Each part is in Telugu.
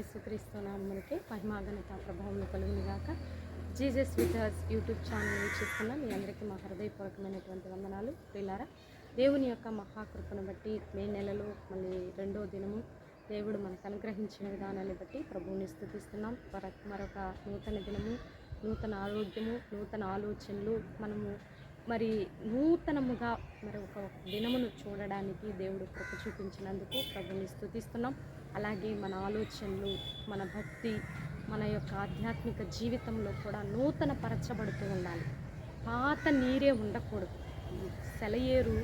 యేసుక్రీస్తు నామములకి మహిమాగణిత ప్రభావం కలుగుని గాక Jesus with us YouTube channel వీక్షిస్తున్న మీ అందరికీ మా హృదయపూర్వకమైనటువంటి వందనాలు. ప్రిలారా దేవుని యొక్క మహాకృపను బట్టి మే నెలలో మళ్ళీ రెండో దినము దేవుడు మనకు అనుగ్రహించిన విధానాన్ని బట్టి ప్రభువుని స్థుతిస్తున్నాం. మరొక మరొక నూతన దినము నూతన ఆరోగ్యము నూతన ఆలోచనలు మనము మరి నూతనముగా మరి ఒక దినమును చూడడానికి దేవుడు కృప చూపించినందుకు ప్రభుని స్థుతిస్తున్నాం అలాగే మన ఆలోచనలు మన భక్తి మన యొక్క ఆధ్యాత్మిక జీవితంలో కూడా నూతన పరచబడుతూ ఉండాలి. పాత నీరే ఉండకూడదు. సెలయేరు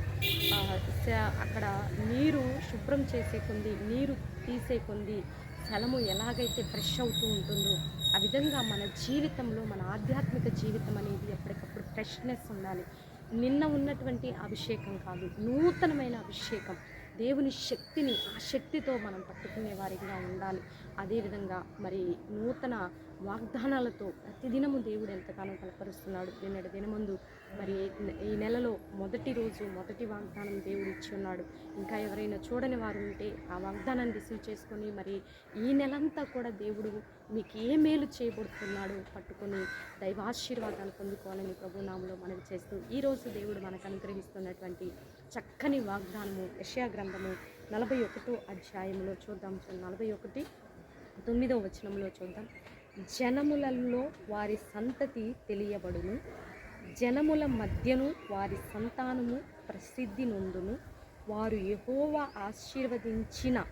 అక్కడ నీరు శుభ్రం చేసే కొంది నీరు తీసే కొంది స్థలము ఎలాగైతే ఫ్రెష్ అవుతూ ఉంటుందో ఆ విధంగా మన జీవితంలో మన ఆధ్యాత్మిక జీవితం అనేది ఎప్పటికప్పుడు ఫ్రెష్నెస్ ఉండాలి. నిన్న ఉన్నటువంటి అభిషేకం కాదు నూతనమైన అభిషేకం. దేవుని శక్తిని ఆ శక్తితో మనం పట్టుకునే వారిగా ఉండాలి. అదేవిధంగా మరి నూతన వాగ్దానాలతో ప్రతిదినము దేవుడు ఎంతగానో కలపరుస్తున్నాడు నిన్నటి దినముందు మరి ఈ నెలలో మొదటి రోజు మొదటి వాగ్దానం దేవుడు ఇచ్చి ఉన్నాడు. ఇంకా ఎవరైనా చూడని వారు ఉంటే ఆ వాగ్దానాన్ని రిసీవ్ చేసుకొని మరి ఈ నెలంతా కూడా దేవుడు మీకు ఏ మేలు చేయబడుతున్నాడో పట్టుకొని దైవాశీర్వాదాలు పొందుకోవాలని ప్రభునామంలో మనవి చేస్తూ ఈరోజు దేవుడు మనకు అనుగ్రహిస్తున్నటువంటి చక్కని వాగ్దానము యెషయా గ్రంథము నలభై ఒకటో అధ్యాయంలో చూద్దాం. నలభై ఒకటి తొమ్మిదవ వచనంలో చూద్దాం. జనములలో వారి సంతతి తెలియబడును. జనముల మధ్యను వారి సంతానము ప్రసిద్ధి నొందును. వారు యెహోవా ఆశీర్వదించిన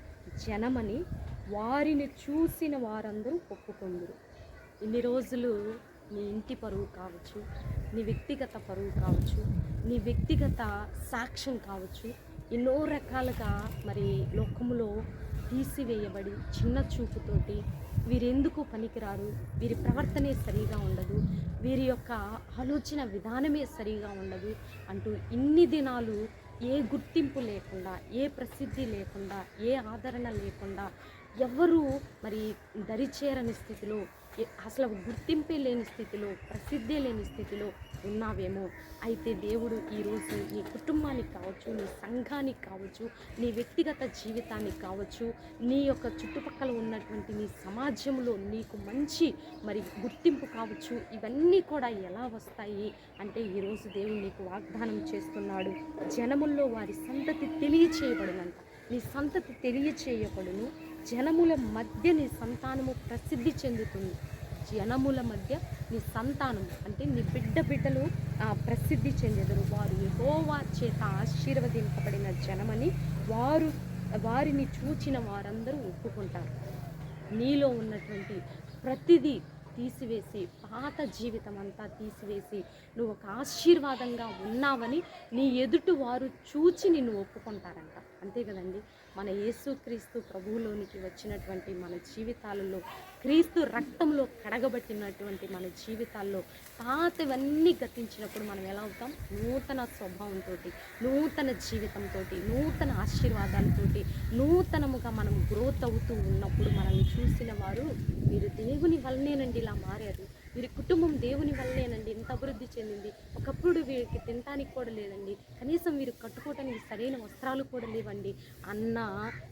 జనమని వారిని చూసిన వారందరూ ఒప్పుకొందురు. ఇన్ని రోజులు నీ ఇంటి పరువు కావచ్చు నీ వ్యక్తిగత పరువు కావచ్చు నీ వ్యక్తిగత సాక్ష్యం కావచ్చు ఎన్నో రకాలుగా మరి లోకములో తీసివేయబడి చిన్న చూపుతోటి వీరెందుకు పనికిరారు? వీరి ప్రవర్తనే సరిగా ఉండదు. వీరి యొక్క ఆలోచన విధానమే సరిగా ఉండదు అంటూ ఇన్ని దినాలు ఏ గుర్తింపు లేకుండా ఏ ప్రసిద్ధి లేకుండా ఏ ఆదరణ లేకుండా ఎవరు మరి దరిచేరని స్థితిలో అసలు గుర్తింపే లేని స్థితిలో ప్రసిద్ధే లేని స్థితిలో ఉన్నావేమో. అయితే దేవుడు ఈరోజు నీ కుటుంబానికి కావచ్చు నీ సంఘానికి కావచ్చు నీ వ్యక్తిగత జీవితానికి కావచ్చు నీ యొక్క చుట్టుపక్కల ఉన్నటువంటి నీ సమాజంలో నీకు మంచి మరి గుర్తింపు కావచ్చు ఇవన్నీ కూడా ఎలా వస్తాయి అంటే ఈరోజు దేవుడు నీకు వాగ్దానం చేస్తున్నాడు. జనముల్లో వారి సంతతి తెలియచేయబడినంత. నీ సంతతి తెలియచేయబడును. జనముల మధ్య నీ సంతానము ప్రసిద్ధి చెందుతుంది. జనముల మధ్య నీ సంతానము అంటే నీ బిడ్డ బిడ్డలు ప్రసిద్ధి చెందెదరు. వారు యెహోవా చేత ఆశీర్వదింపబడిన జనమని వారు వారిని చూచిన వారందరూ ఒప్పుకుంటారు. నీలో ఉన్నటువంటి ప్రతిదీ తీసివేసి పాత జీవితం అంతా తీసివేసి నువ్వు ఒక ఆశీర్వాదంగా ఉన్నావని నీ ఎదుటి వారు చూచి నిన్ను ఒప్పుకుంటారంట. అంతే కదండి. మన యేసుక్రీస్తు ప్రభువులోనికి వచ్చినటువంటి మన జీవితాలలో క్రీస్తు రక్తంలో కడగబట్టినటువంటి మన జీవితాల్లో పాతవన్నీ గతించినప్పుడు మనం ఎలా అవుతాం? నూతన స్వభావంతో నూతన జీవితంతో నూతన ఆశీర్వాదాలతోటి నూతనముగా మనం గ్రోత్ అవుతూ ఉన్నప్పుడు మనల్ని చూసిన వారు మీరు దేవుని వల్లనేనండి ఇలా మారారు. వీరి కుటుంబం దేవుని వల్లేనండి. ఇంత అభివృద్ధి చెందింది. ఒకప్పుడు వీరికి తినటానికి కూడా లేదండి. కనీసం వీరు కట్టుకోవటానికి సరైన వస్త్రాలు కూడా లేవండి. అన్న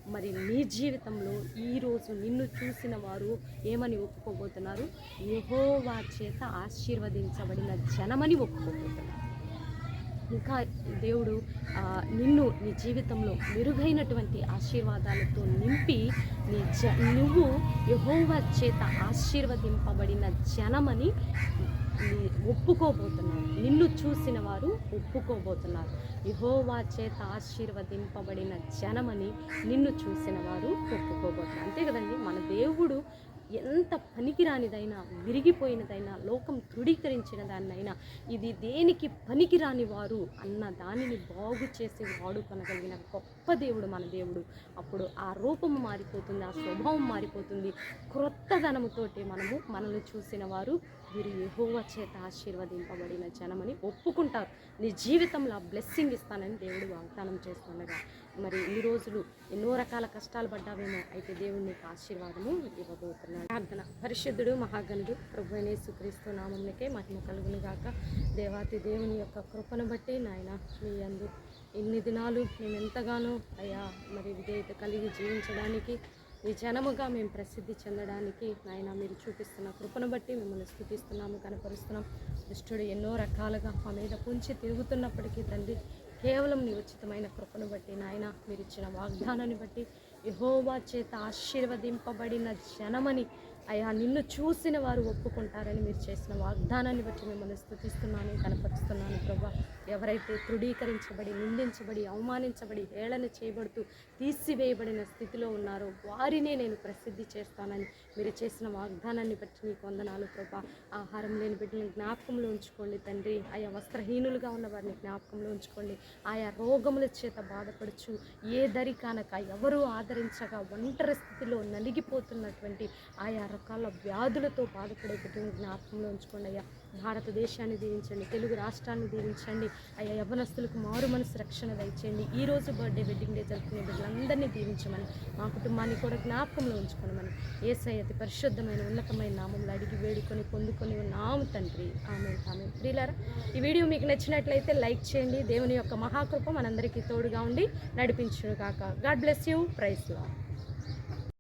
మరి నీ జీవితంలో ఈరోజు నిన్ను చూసిన వారు ఏమని ఒప్పుకోబోతున్నారు? యహోవా చేత ఆశీర్వదించబడిన జనమని ఒప్పుకోబోతున్నారు. ఇంకా దేవుడు నిన్ను నీ జీవితంలో మెరుగైనటువంటి ఆశీర్వాదాలతో నింపి నీ జ నువ్వు యహోవ చేత ఆశీర్వదింపబడిన జనమని ఒప్పుకోబోతున్నారు. నిన్ను చూసిన వారు ఒప్పుకోబోతున్నారు. యహోవా చేత ఆశీర్వదింపబడిన జనమని నిన్ను చూసిన వారు ఒప్పుకోబోతున్నారు. అంతే కదండి? మన దేవుడు ఎంత పనికిరానిదైనా విరిగిపోయినదైనా లోకం తృఢీకరించిన దాన్నైనా ఇది దేనికి పనికిరాని వారు అన్న దానిని బాగు చేసి వాడుకొనగలిగిన గొప్ప దేవుడు మన దేవుడు. అప్పుడు ఆ రూపం మారిపోతుంది ఆ స్వభావం మారిపోతుంది. క్రొత్తదనముతోటి మనము మనల్ని చూసిన వారు వీరు యహోవ చేత ఆశీర్వదింపబడిన జనమని ఒప్పుకుంటారు. నీ జీవితంలో ఆ బ్లెస్సింగ్ ఇస్తానని దేవుడు వాగ్దానం చేస్తుండగా. మరి ఈ రోజులు ఎన్నో రకాల కష్టాలు పడ్డావేమో అయితే దేవుడు నీకు ఆశీర్వాదము ఇవ్వబోతున్నాడు. ప్రార్థన. పరిశుద్ధుడు మహాగణుడు ప్రభు యేసుక్రీస్తు నామములకే మహిమ కలుగును గాక దేవాతి దేవుని యొక్క కృపను బట్టి నాయన మీ అందు ఇన్ని దినాలు మేము ఎంతగానో అయ్యా మరి విధేయత కలిగి జీవించడానికి ఈ జనముగా మేము ప్రసిద్ధి చెందడానికి నాయన మీరు చూపిస్తున్న కృపను బట్టి మిమ్మల్ని స్థుతిస్తున్నాము కనపరుస్తున్నాం. దుష్టుడు ఎన్నో రకాలుగా మా మీద పుంచి తిరుగుతున్నప్పటికీ తండ్రి కేవలం నీ ఉచితమైన కృపను బట్టి నాయన మీరు ఇచ్చిన వాగ్దానాన్ని బట్టి యహోవా చేత ఆశీర్వదింపబడిన జనమని అయ్యా నిన్ను చూసిన వారు ఒప్పుకుంటారని మీరు చేసిన వాగ్దానాన్ని బట్టి మిమ్మల్ని స్థుతిస్తున్నాను కనపరుస్తున్నాను ప్రభా. ఎవరైతే తృఢీకరించబడి నిందించబడి అవమానించబడి హేళన చేయబడుతూ తీసివేయబడిన స్థితిలో ఉన్నారో వారినే నేను ప్రసిద్ధి చేస్తానని మీరు చేసిన వాగ్దానాన్ని బట్టి మీకు వందనాలు ప్రభా. ఆహారం లేని బిడ్డలను జ్ఞాపకంలో ఉంచుకోండి తండ్రి. ఆయా వస్త్రహీనులుగా ఉన్న వారిని జ్ఞాపకంలో ఉంచుకోండి. ఆయా రోగముల చేత బాధపడుచు ఏ దరి కానక ఎవరూ ఆదరించగా ఒంటరి స్థితిలో నలిగిపోతున్నటువంటి ఆయా రకాల వ్యాధులతో బాధపడే బిడ్డలను జ్ఞాపకంలో ఉంచుకోండి అయ్యా. భారతదేశాన్ని దీవించండి తెలుగు రాష్ట్రాన్ని దీవించండి అయ్యా యవనస్తులకు మారు మనసు రక్షణ దయచేయండి. ఈ రోజు బర్త్డే వెడ్డింగ్ డే జరుపుకునే బిడ్డలందరినీ దీవించమని మా కుటుంబాన్ని కూడా జ్ఞాపకంలో ఉంచుకోమని ఏసై అతి పరిశుద్ధమైన ఉన్నతమైన నామంలో అడిగి వేడుకొని పొందుకొని ఉన్నాము తండ్రి. ఆమె ఆమె ప్రియులారా ఈ వీడియో మీకు నచ్చినట్లయితే లైక్ చేయండి దేవుని యొక్క మహాకృప మనందరికీ తోడుగా ఉండి నడిపించును కాక God bless you. Praise law